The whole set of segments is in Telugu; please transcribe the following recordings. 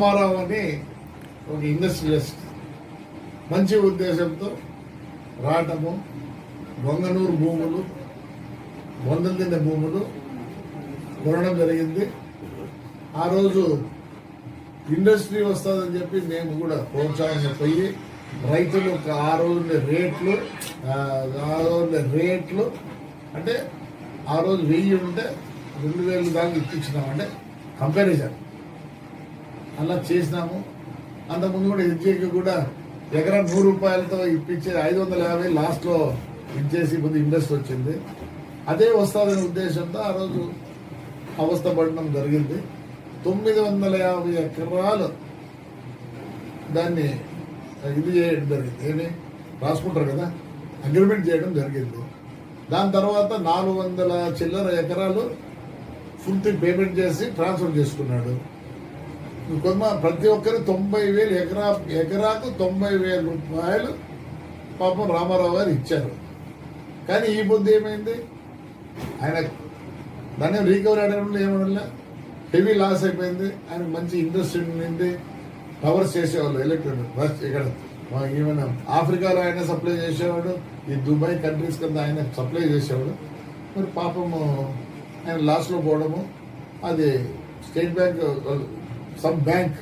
రామారావు అని ఒక ఇండస్ట్రియలిస్ట్. మంచి ఉద్దేశంతో రాటము వంగనూరు భూములు వందల తిన్న భూములు కొనడం జరిగింది. ఆ రోజు ఇండస్ట్రీ వస్తుందని చెప్పి మేము కూడా ప్రోత్సాహంగా పోయి రైతులు ఆ రోజున రేట్లు ఆ రోజున రేట్లు అంటే ఆ రోజు వెయ్యి ఉంటే రెండు వేలు దాకా ఇప్పించినాం. అంటే కంపారిజన్ అలా చేసినాము. అంతకుముందు కూడా హెచ్ఏకి కూడా ఎకరా నూరు రూపాయలతో ఇప్పించే ఐదు వందల యాభై లాస్ట్లో ఇచ్చేసి కొద్ది ఇంట్రెస్ట్ వచ్చింది. అదే వస్తుందనే ఉద్దేశంతో ఆ రోజు అవస్థ పడడం జరిగింది. తొమ్మిది వందల యాభై ఎకరాలు దాన్ని ఇది చేయడం జరిగింది. ఏమి? రాసుకుంటారు కదా. అగ్రిమెంట్ చేయడం జరిగింది. దాని తర్వాత నాలుగు వందల చిల్లర ఎకరాలు ఫుల్ పేమెంట్ చేసి ట్రాన్స్ఫర్ చేసుకున్నాడు. కొంతమంది ప్రతి ఒక్కరు తొంభై వేలు ఎకరా ఎకరాకు తొంభై వేల రూపాయలు పాపం రామారావు గారు ఇచ్చారు. కానీ ఈ పొద్దు ఏమైంది? ఆయన దాన్ని రీకవరీ అడగడంలో ఏమనలే హెవీ లాస్ అయిపోయింది. ఆయన మంచి ఇండస్ట్రీ ఉండింది. టవర్స్ చేసేవాళ్ళు ఎలక్ట్రిక్ బస్ ఇక్కడ ఏమైనా ఆఫ్రికాలో ఆయన సప్లై చేసేవాడు ఈ దుబాయ్ కంట్రీస్ కింద ఆయన సప్లై చేసేవాడు. మరి పాపము ఆయన లాస్లో పోవడము అది state bank sub bank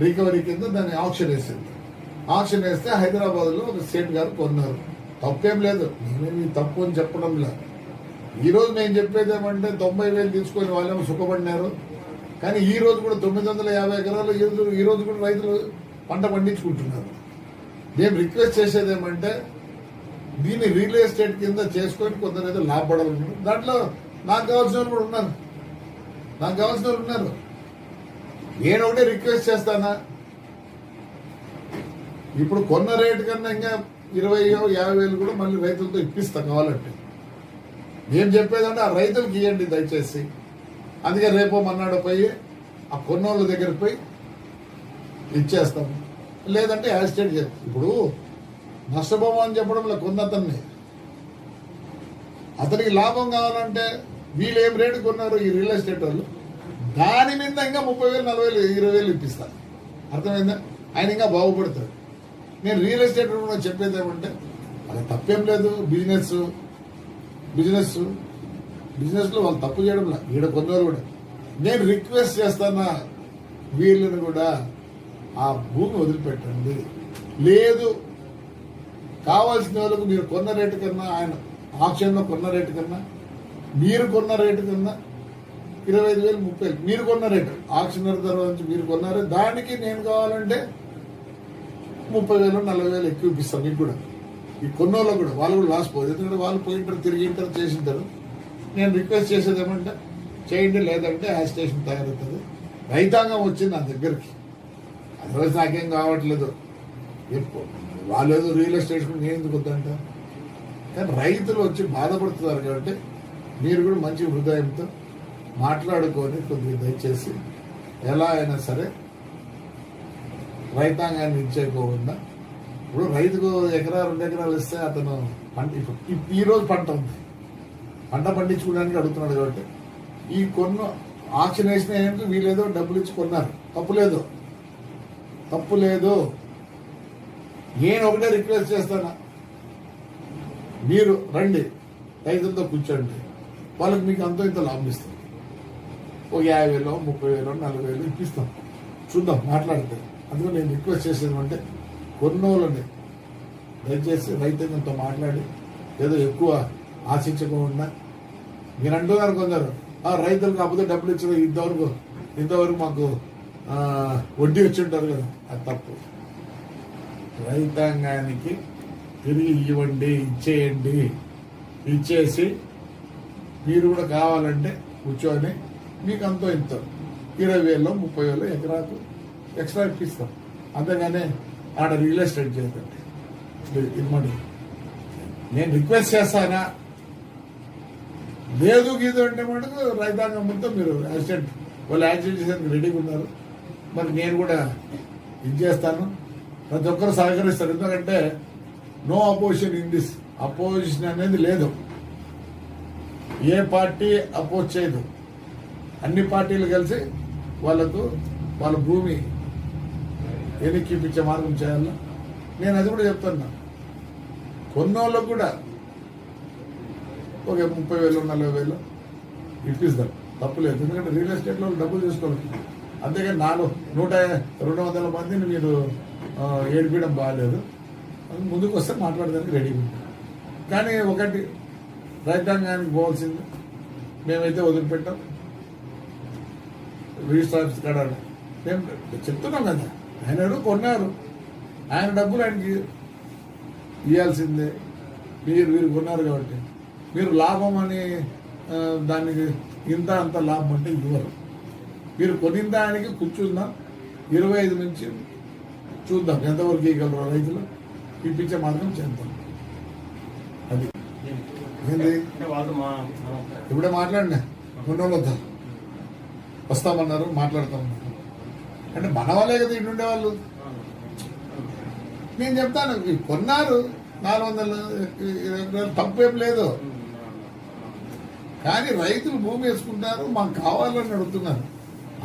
recovery కింద దాన్ని ఆప్షన్ వేసింది. ఆప్షన్ వేస్తే హైదరాబాద్లో ఒక స్టేట్ గారు కొన్నారు. తప్పేం లేదు. నేనేమి తప్పు అని చెప్పడం లేదు ఈరోజు నేను చెప్పేది ఏమంటే తొంభై వేలు తీసుకొని వాళ్ళేమో సుఖపడినారు. కానీ ఈ రోజు కూడా తొమ్మిది వందల యాభై ఎకరాలు ఈ రోజు- కూడా రైతులు పంట పండించుకుంటున్నారు. నేను రిక్వెస్ట్ చేసేది ఏమంటే దీన్ని రియల్ ఎస్టేట్ కింద చేసుకొని కొందరు ఏదో లాభపడాలన్నారు దాంట్లో నాకు కావాల్సిన వాళ్ళు కూడా ఉన్నారు. నాకు కావాల్సిన వాళ్ళు ఉన్నారు. నేను ఒకటే రిక్వెస్ట్ చేస్తానా? ఇప్పుడు కొన్న రేటు కన్నా ఇంకా ఇరవై యాభై వేలు కూడా మళ్ళీ రైతులతో ఇప్పిస్తా కావాలంటే. నేను చెప్పేదంటే ఆ రైతులకు ఇవ్వండి దయచేసి. అందుకే రేపో మన్నాడు పోయి ఆ కొన్నోళ్ళ దగ్గర పోయి ఇచ్చేస్తాం. లేదంటే యాజిటేట్ చేస్తాం ఇప్పుడు నష్టపోమని అని చెప్పడంలో కొన్న అతన్ని అతనికి లాభం కావాలంటే వీళ్ళు ఏం రేటు కొన్నారు ఈ రియల్ ఎస్టేట్ వాళ్ళు? దాని మీద ఇంకా ముప్పై వేలు నలభై వేలు ఇరవై వేలు ఇప్పిస్తాను అర్థమైందా? ఆయన ఇంకా బాగుపడతాడు. నేను రియల్ ఎస్టేట్ కూడా చెప్పేది ఏమంటే అది తప్పేం లేదు బిజినెస్ బిజినెస్ బిజినెస్లో వాళ్ళు తప్పు చేయడం లేదు ఈడ కొందరు కూడా. నేను రిక్వెస్ట్ చేస్తానా వీళ్ళని కూడా ఆ భూమి వదిలిపెట్టండి. లేదు కావాల్సిన వాళ్ళకు మీరు కొన్న రేటు కన్నా ఆయన ఆప్షన్లో కొన్న రేటు కన్నా మీరు కొన్న రేటు కన్నా ఇరవై ఐదు వేలు ముప్పై వేలు మీరు కొన్న రేటు ఆక్షనర్ తర్వాత నుంచి మీరు కొన్నారు. దానికి నేను కావాలంటే ముప్పై వేలు నలభై వేలు ఎక్కువ ఇప్పిస్తాను మీకు కూడా. ఈ కొన్నోళ్ళకు కూడా. వాళ్ళు కూడా లాస్ పోదు. ఎందుకంటే వాళ్ళు పోయింటారు తిరిగి ఇంటారు చేసింటారు నేను రిక్వెస్ట్ చేసేది ఏమంటే చేయండి లేదంటే ఆ స్టేషన్ తయారవుతుంది. రైతాంగం వచ్చింది నా దగ్గరికి. అదర్వైజ్ నాకేం కావట్లేదు. ఎప్పుడు? వాళ్ళు ఏదో రియల్ ఎస్టేట్ నేను ఎందుకు వద్దంట? కానీ రైతులు వచ్చి బాధపడుతున్నారు కాబట్టి మీరు కూడా మంచి హృదయంతో మాట్లాడుకొని కొద్దిగా దయచేసి ఎలా అయినా సరే రైతాంగాన్ని ఇచ్చేయకోకుండా ఇప్పుడు రైతుకు ఎకరా రెండు ఎకరాలు ఇస్తే అతను పంట ఇప్పుడు ఈ- ఈ రోజు పంట ఉంది. పంట పండించుకోవడానికి అడుగుతున్నాడు కాబట్టి ఈ కొన్న ఆక్షన్ వేసిన ఏంటి? వీళ్ళేదో డబ్బులు ఇచ్చి కొన్నారు. తప్పు లేదు. తప్పు లేదు. నేను ఒకటే రిక్వెస్ట్ చేస్తాను? మీరు రండి. రైతులతో కూర్చోండి. వాళ్ళకి మీకు అంతో ఇంత లాభం ఒక యాభై వేలో ముప్పై వేలో నలభై వేలు ఇప్పిస్తాం. చూద్దాం మాట్లాడితే. అందులో నేను రిక్వెస్ట్ చేసేది అంటే కొన్నోళ్ళని దయచేసి రైతులతో మాట్లాడి ఏదో ఎక్కువ ఆశించకుండా మీరు అంటున్నారు కొందరు రైతులు రైతులకు కాకపోతే డబ్బులు ఇచ్చిన ఇంతవరకు ఇంతవరకు మాకు వడ్డీ వచ్చి ఉంటారు కదా. అది తప్పు. రైతాంగానికి తిరిగి ఇవ్వండి ఇచ్చేయండి. ఇచ్చేసి మీరు కూడా కావాలంటే కూర్చొని మీకు అంతో ఇంత ఇరవై వేలు ముప్పై వేలు ఎకరాకు ఎక్స్ట్రా ఇప్పిస్తాం. అంతేగానే ఆడ రియల్ ఎస్టేట్ చేయకండి ఇది- నేను రిక్వెస్ట్ చేస్తానా? లేదు గీదు అంటే మటుకు రైతాంగం మొత్తం మీరు యాక్సిడెంట్ వాళ్ళు యాక్సిడెంట్ చేసేందుకు రెడీగా ఉన్నారు. మరి నేను కూడా ఇది చేస్తాను. ప్రతి ఒక్కరు సహకరిస్తారు. ఎందుకంటే no opposition in this. Opposition అనేది లేదు. ఏ పార్టీ అపోజ్ చేయదు. అన్ని పార్టీలు కలిసి వాళ్ళకు వాళ్ళ భూమి ఎన్నికిప్పించే మార్గం చేయాలా? నేను అది కూడా చెప్తున్నా. కొన్నోళ్ళకు కూడా ఒక ముప్పై వేలు నలభై వేలు ఇప్పిస్తాం తప్పులేదు ఎందుకంటే రియల్ ఎస్టేట్లో డబ్బులు తీసుకోవాలి. అంతేకాని నాలుగు నూట రెండు వందల మందిని మీరు ఏడిపించడం బాగాలేదు ముందుకు వస్తే మాట్లాడడానికి రెడీ కానీ ఒకటి రైతాంగానికి పోవాల్సింది. మేమైతే వదిలిపెట్టాం. రిజిస్టర్ ఆఫీస్ కాడ మేము చెప్తున్నాం కదా ఆయన కొన్నారు. ఆయన డబ్బులు ఆయనకి ఇవ్వాల్సిందే మీరు మీరు కొన్నారు కాబట్టి. మీరు లాభం అని దానికి ఇంత అంత లాభం అంటే ఇవ్వరు. మీరు కొనిన దానికి కూర్చుందాం. ఇరవై ఐదు నుంచి చూద్దాం ఎంతవరకు ఇవ్వగలరు రైతులు. ఇప్పించే మార్గం చేద్దాం. అది. ఏంది? ఇప్పుడే మాట్లాడినా? కొన్ని రోజులు వద్దాం? వస్తామన్నారు మాట్లాడతామన్నారు. అంటే మన వాళ్ళే కదా ఇటు ఉండేవాళ్ళు. నేను చెప్తాను కొన్నారు నాలుగు వందలు తప్పేం లేదు. కానీ రైతులు భూమి వేసుకుంటారు మాకు కావాలని అడుగుతున్నారు.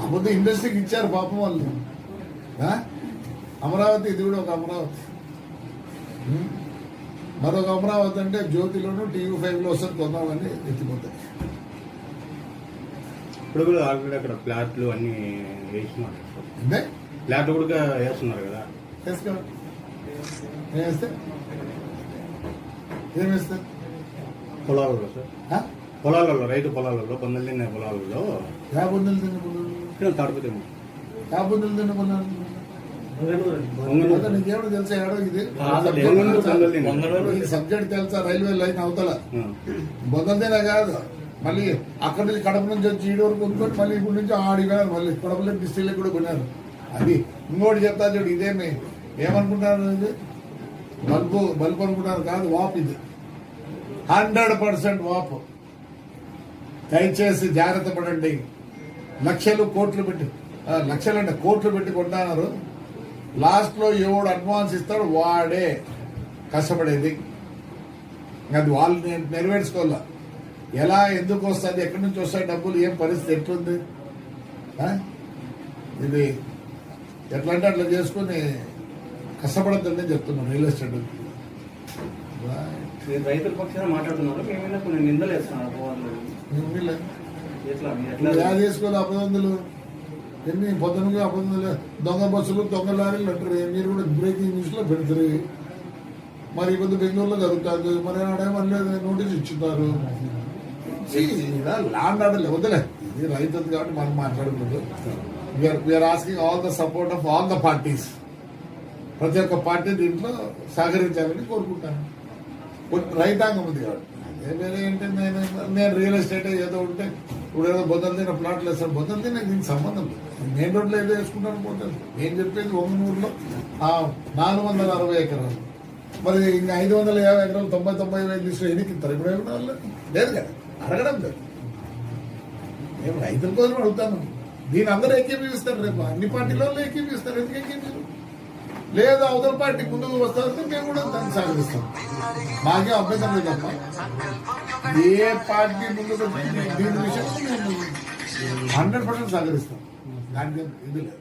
అబద్ధం ఇండస్ట్రీకి ఇచ్చారు పాపం వాళ్ళు. అమరావతి ఇది కూడా ఒక అమరావతి. మరొక అమరావతి అంటే జ్యోతిలోను టీవీ ఫైవ్లో వస్తుంది కొందామని ఎత్తిపోతాయి ఇప్పుడు కూడా ఆల్రెడీ అక్కడ ప్లాట్లు అన్ని వేస్తున్నారు అంటే? ప్లాట్లు కూడా వేస్తున్నారు కదా. వేసుకో ఏం వేస్తే? ఏం వేస్తే? పొలాలలో సార్? పొలాలలో రైతు పొలాలలో బందలు తిన్న పొలాలలో. యా నీకేమో తెలుసా ఏడో ఇది? సబ్జెక్ట్ తెలుసా రైల్వే లైన్ అవతల? బొందలదేనా కాదు. మళ్ళీ అక్కడి నుంచి కడప నుంచి వచ్చి ఈడు వరకు ఉంచుకొని మళ్ళీ ఇప్పుడు నుంచి ఆడి మళ్ళీ కడపలో డిస్ట్రిక్ట్ కూడా కొన్నారు. అది ఇంకోటి చెప్తా చూడు ఇదేమి? ఏమనుకుంటారు ఇది బల్బు బల్బు అనుకుంటారు కాదు వాప్ ఇది. హండ్రెడ్ పర్సెంట్ వాప్. దయచేసి జాగ్రత్త పడండి. లక్షలు కోట్లు పెట్టి లక్షలంటే అంటే కోట్లు పెట్టి కొంటున్నారు. లాస్ట్లో ఎవడు అడ్వాన్స్ ఇస్తాడు వాడే కష్టపడేది. అది వాళ్ళు నేను నెరవేర్చుకోవాలా? ఎలా ఎందుకు వస్తుంది ఎక్కడి నుంచి వస్తాయి డబ్బులు ఏం పరిస్థితి ఎట్లుంది? ఇది ఎట్లా అంటే అట్లా చేసుకుని కష్టపడద్దని చెప్తున్నాను రియల్ ఎస్టేట్ రైతుల పక్షాన మాట్లాడుతున్నారు మేమైనా కొన్ని నిందలు చేసుకోవాలి అపదందులు ఎన్ని పొద్దునగా అపదందులు దొంగ బస్సులు దొంగ లారీలు అంటారు. మీరు కూడా బ్రేకింగ్ న్యూస్లో పెడతారు. మరి కొద్ది బెంగళూరులో జరుగుతుంది. మరి ఆడే మళ్ళీ నోటీస్ ఇచ్చుతారు. ల్యాండ్ ఆర్డర్ వదిలే ఇది రైతు కాబట్టి మనం మాట్లాడకూడదు we're asking all the support of all the parties ప్రతి ఒక్క పార్టీ దీంట్లో సహకరించాలని కోరుకుంటాను. రైతాంగం ఉంది కాబట్టి. వేరే ఏంటి? నేను నేను రియల్ ఎస్టేట్ ఏదో ఉంటే ఇప్పుడు ఏదో బొద్దలు తిన ప్లాట్లు వేస్తాను బొద్దలు తిన దీనికి సంబంధం లేదు. మెయిన్ రోడ్లో ఏదో వేసుకుంటాను పోతాను నేను చెప్పేది ఒంగనూరులో నాలుగు వందల అరవై ఎకరాలు. మరి ఇంకా ఐదు వందల యాభై ఎకరాలు తొంభై తొంభై వేలు తీసుకుని ఎన్నికి ఇప్పుడు ఏమి లేదు కదా. అడగడం లేదు. మేము రైతుల కోసం అడుగుతాను. దీని అందరూ ఏకీభవిస్తారు రేపు. అన్ని పార్టీల వాళ్ళు ఏకీపిస్తారు ఎందుకు ఏకీభవిస్తారు లేదు అవతల పార్టీ ముందుకు వస్తారంటే మేము కూడా దాన్ని సాగిస్తాం మాకే అభ్యంతరం లేదు తప్ప ఏ పార్టీ ముందుకు దీని విషయంలో మేము హండ్రెడ్ పర్సెంట్ సహకరిస్తాం దానికి ఇది లేదు?